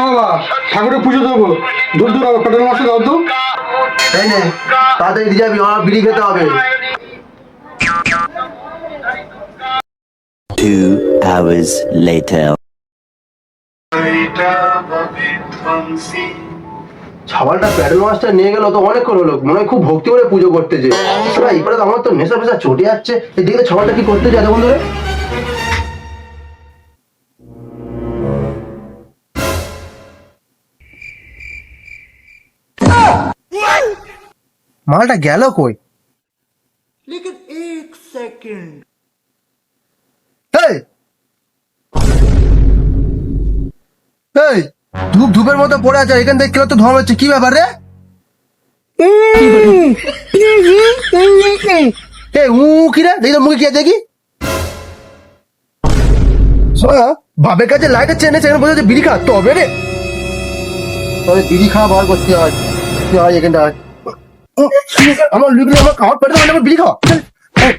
বাবা ঠাকুরের পুজো দেবো। দূর দূর হবে কটার মাসে দাও তো। তাই নে তাড়াতাড়ি দিয়ে যাবি আমার বিড়ি খেতে হবে। Two hours later. ছাবালটা প্যাডেল মাছটা নিয়ে গেল তো অনেকক্ষণ হলো মনে হয় খুব ভক্তি করে পুজো করতেছে শোনা এবারে তো আমার তো নেশা ফেশা চটে যাচ্ছে। এদিকে তো ছাবালটা কি করতে যায় দেখুন মালটা গেল কই? ধূপ ধূপের মতো পড়ে আছে এখান থেকে কেউ তো হচ্ছে কি ব্যাপার রে? কি রে? মুখে দেখি। বাবের কাছে লাইটের বিড়ি রে। বিড়ি খাওয়া বার করতে হয় হয় এখানটা আমার লিখলে আমার খাওয়ার পেটে আমার বিড়ি খাওয়া চল। এই,